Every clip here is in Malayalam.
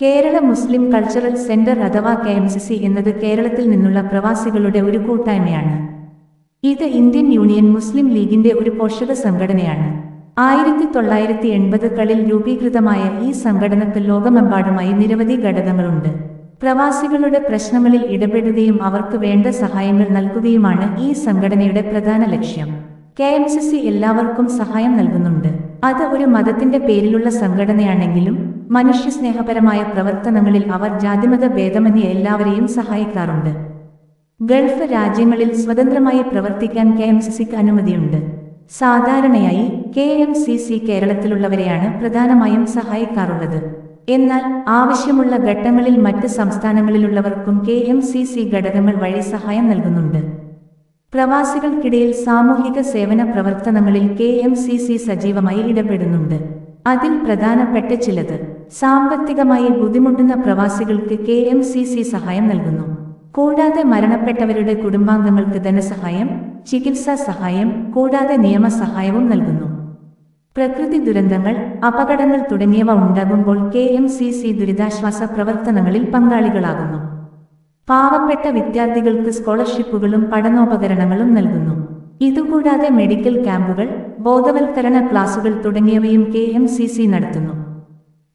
കേരള മുസ്ലിം കൾച്ചറൽ സെന്റർ അഥവാ കെ എം സി സി എന്നത് കേരളത്തിൽ നിന്നുള്ള പ്രവാസികളുടെ ഒരു കൂട്ടായ്മയാണ്. ഇത് ഇന്ത്യൻ യൂണിയൻ മുസ്ലിം ലീഗിന്റെ ഒരു പോഷക സംഘടനയാണ്. ആയിരത്തി തൊള്ളായിരത്തി എൺപതുകളിൽ രൂപീകൃതമായ ഈ സംഘടനക്ക് ലോകമെമ്പാടുമായി നിരവധി ഘടകങ്ങളുണ്ട്. പ്രവാസികളുടെ പ്രശ്നങ്ങളിൽ ഇടപെടുകയും അവർക്ക് വേണ്ട സഹായങ്ങൾ നൽകുകയുമാണ് ഈ സംഘടനയുടെ പ്രധാന ലക്ഷ്യം. കെ എം സി സി എല്ലാവർക്കും സഹായം നൽകുന്നുണ്ട്. അത് ഒരു മതത്തിന്റെ പേരിലുള്ള സംഘടനയാണെങ്കിലും മനുഷ്യസ്നേഹപരമായ പ്രവർത്തനങ്ങളിൽ അവർ ജാതിമത ഭേദമന്യേ എല്ലാവരെയും സഹായിക്കാറുണ്ട്. ഗൾഫ് രാജ്യങ്ങളിൽ സ്വതന്ത്രമായി പ്രവർത്തിക്കാൻ കെ എം സി സിക്ക് അനുമതിയുണ്ട്. സാധാരണയായി കെ എം സി സി കേരളത്തിലുള്ളവരെയാണ് പ്രധാനമായും സഹായിക്കാറുള്ളത്. എന്നാൽ ആവശ്യമുള്ള ഘട്ടങ്ങളിൽ മറ്റ് സംസ്ഥാനങ്ങളിലുള്ളവർക്കും കെ എം സി സി ഘടകങ്ങൾ വഴി സഹായം നൽകുന്നുണ്ട്. പ്രവാസികൾക്കിടയിൽ സാമൂഹിക സേവന പ്രവർത്തനങ്ങളിൽ കെ എം സി സി സജീവമായി ഇടപെടുന്നുണ്ട്. അതിൽ പ്രധാനപ്പെട്ട ചിലത് സാമ്പത്തികമായി ബുദ്ധിമുട്ടുന്ന പ്രവാസികൾക്ക് കെ എം സി സി സഹായം നൽകുന്നു. കൂടാതെ മരണപ്പെട്ടവരുടെ കുടുംബാംഗങ്ങൾക്ക് ധനസഹായം ചികിത്സാ സഹായം കൂടാതെ നിയമസഹായവും നൽകുന്നു. പ്രകൃതി ദുരന്തങ്ങൾ അപകടങ്ങൾ തുടങ്ങിയവ ഉണ്ടാകുമ്പോൾ കെ എം സി സി ദുരിതാശ്വാസ പ്രവർത്തനങ്ങളിൽ പങ്കാളികളാകുന്നു. പാവപ്പെട്ട വിദ്യാർത്ഥികൾക്ക് സ്കോളർഷിപ്പുകളും പഠനോപകരണങ്ങളും നൽകുന്നു. ഇതുകൂടാതെ മെഡിക്കൽ ക്യാമ്പുകൾ ബോധവൽക്കരണ ക്ലാസുകൾ തുടങ്ങിയവയും കെ എം സി സി നടത്തുന്നു.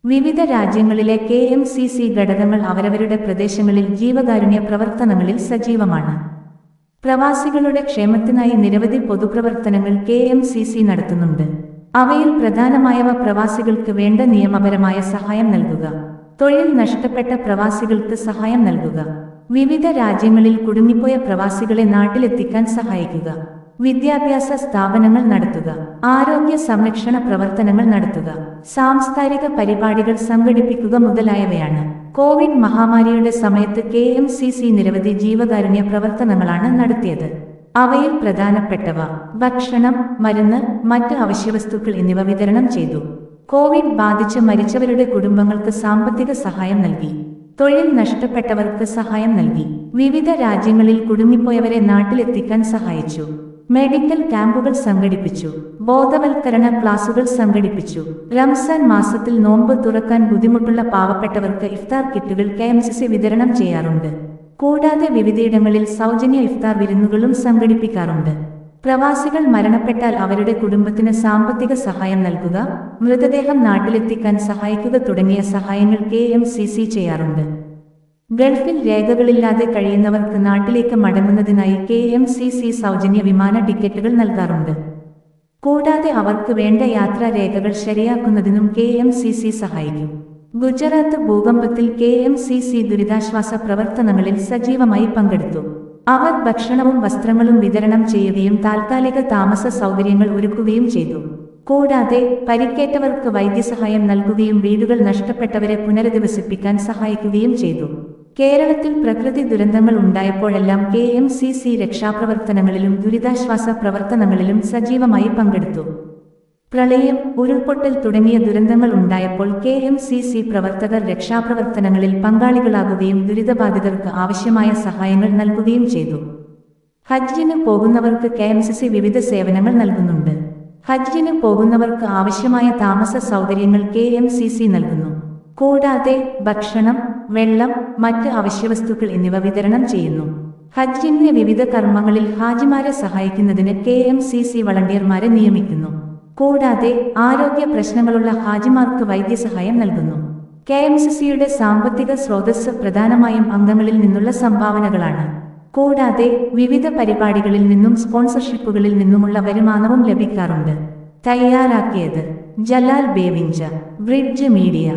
വിവിധ രാജ്യങ്ങളിലെ കെ എം സി സി ഘടകങ്ങൾ അവരവരുടെ പ്രദേശങ്ങളിൽ ജീവകാരുണ്യ പ്രവർത്തനങ്ങളിൽ സജീവമാണ്. പ്രവാസികളുടെ ക്ഷേമത്തിനായി നിരവധി പൊതുപ്രവർത്തനങ്ങൾ കെ എം സി സി നടത്തുന്നുണ്ട്. അവയിൽ പ്രധാനമായവ പ്രവാസികൾക്ക് വേണ്ട നിയമപരമായ സഹായം നൽകുക. തൊഴിൽ നഷ്ടപ്പെട്ട പ്രവാസികൾക്ക് സഹായം നൽകുക. വിവിധ രാജ്യങ്ങളിൽ കുടുങ്ങിപ്പോയ പ്രവാസികളെ നാട്ടിലെത്തിക്കാൻ സഹായിക്കുക. വിദ്യാഭ്യാസ സ്ഥാപനങ്ങൾ നടത്തുക. ആരോഗ്യ സംരക്ഷണ പ്രവർത്തനങ്ങൾ നടത്തുക. സാംസ്കാരിക പരിപാടികൾ സംഘടിപ്പിക്കുക മുതലായവയാണ്. കോവിഡ് മഹാമാരിയുടെ സമയത്ത് കെ എം സി സി നിരവധി ജീവകാരുണ്യ പ്രവർത്തനങ്ങളാണ് നടത്തിയത്. അവയിൽ പ്രധാനപ്പെട്ടവ ഭക്ഷണം മരുന്ന് മറ്റ് അവശ്യവസ്തുക്കൾ എന്നിവ വിതരണം ചെയ്തു. കോവിഡ് ബാധിച്ച് മരിച്ചവരുടെ കുടുംബങ്ങൾക്ക് സാമ്പത്തിക സഹായം നൽകി. തൊഴിൽ നഷ്ടപ്പെട്ടവർക്ക് സഹായം നൽകി. വിവിധ രാജ്യങ്ങളിൽ കുടുങ്ങിപ്പോയവരെ നാട്ടിലെത്തിക്കാൻ സഹായിച്ചു. മെഡിക്കൽ ക്യാമ്പുകൾ സംഘടിപ്പിച്ചു. ബോധവൽക്കരണ ക്ലാസുകൾ സംഘടിപ്പിച്ചു. റംസാൻ മാസത്തിൽ നോമ്പ് തുറക്കാൻ ബുദ്ധിമുട്ടുള്ള പാവപ്പെട്ടവർക്ക് ഇഫ്താർ കിറ്റുകൾ കെ വിതരണം ചെയ്യാറുണ്ട്. കൂടാതെ വിവിധയിടങ്ങളിൽ സൗജന്യ ഇഫ്താർ വിരുന്നുകളും സംഘടിപ്പിക്കാറുണ്ട്. പ്രവാസികൾ മരണപ്പെട്ടാൽ അവരുടെ കുടുംബത്തിന് സാമ്പത്തിക സഹായം നൽകുക മൃതദേഹം നാട്ടിലെത്തിക്കാൻ സഹായിക്കുക തുടങ്ങിയ സഹായങ്ങൾ കെ ചെയ്യാറുണ്ട്. ഗൾഫിൽ രേഖകളില്ലാതെ കഴിയുന്നവർക്ക് നാട്ടിലേക്ക് മടങ്ങുന്നതിനായി കെ എം സി സി സൗജന്യ വിമാന ടിക്കറ്റുകൾ നൽകാറുണ്ട്. കൂടാതെ അവർക്ക് വേണ്ട യാത്രാ രേഖകൾ ശരിയാക്കുന്നതിനും കെ എം സി സി സഹായിക്കും. ഗുജറാത്ത് ഭൂകമ്പത്തിൽ കെ എം സി സി ദുരിതാശ്വാസ പ്രവർത്തനങ്ങളിൽ സജീവമായി പങ്കെടുത്തു. അവർ ഭക്ഷണവും വസ്ത്രങ്ങളും വിതരണം ചെയ്യുകയും താൽക്കാലിക താമസ സൗകര്യങ്ങൾ ഒരുക്കുകയും ചെയ്തു. കൂടാതെ പരിക്കേറ്റവർക്ക് വൈദ്യസഹായം നൽകുകയും വീടുകൾ നഷ്ടപ്പെട്ടവരെ പുനരധിവസിപ്പിക്കാൻ സഹായിക്കുകയും ചെയ്തു. കേരളത്തിൽ പ്രകൃതി ദുരന്തങ്ങൾ ഉണ്ടായപ്പോഴെല്ലാം കെ എം സി സി രക്ഷാപ്രവർത്തനങ്ങളിലും ദുരിതാശ്വാസ പ്രവർത്തനങ്ങളിലും സജീവമായി പങ്കെടുത്തു. പ്രളയം ഉരുൾപൊട്ടൽ തുടങ്ങിയ ദുരന്തങ്ങൾ ഉണ്ടായപ്പോൾ കെ എം സി സി പ്രവർത്തകർ രക്ഷാപ്രവർത്തനങ്ങളിൽ പങ്കാളികളാകുകയും ദുരിതബാധിതർക്ക് ആവശ്യമായ സഹായങ്ങൾ നൽകുകയും ചെയ്തു. ഹജ്ജിന് പോകുന്നവർക്ക് കെ എം സി സി വിവിധ സേവനങ്ങൾ നൽകുന്നുണ്ട്. ഹജ്ജിന് പോകുന്നവർക്ക് ആവശ്യമായ താമസ സൗകര്യങ്ങൾ കെ എം സി സി നൽകുന്നു. കൂടാതെ ഭക്ഷണം വെള്ളം മറ്റ് അവശ്യവസ്തുക്കൾ എന്നിവ വിതരണം ചെയ്യുന്നു. ഹജ്ജിന്റെ വിവിധ കർമ്മങ്ങളിൽ ഹാജിമാരെ സഹായിക്കുന്നതിന് കെ എം സി സി വളണ്ടിയർമാരെ നിയമിക്കുന്നു. കൂടാതെ ആരോഗ്യ പ്രശ്നങ്ങളുള്ള ഹാജിമാർക്ക് വൈദ്യസഹായം നൽകുന്നു. കെ എം സി സിയുടെ സാമ്പത്തിക സ്രോതസ് പ്രധാനമായും അംഗങ്ങളിൽ നിന്നുള്ള സംഭാവനകളാണ്. കൂടാതെ വിവിധ പരിപാടികളിൽ നിന്നും സ്പോൺസർഷിപ്പുകളിൽ നിന്നുമുള്ള വരുമാനവും ലഭിക്കാറുണ്ട്. തയ്യാറാക്കിയത് ജലാൽ ബേവിഞ്ച ബ്രിഡ്ജ് മീഡിയ.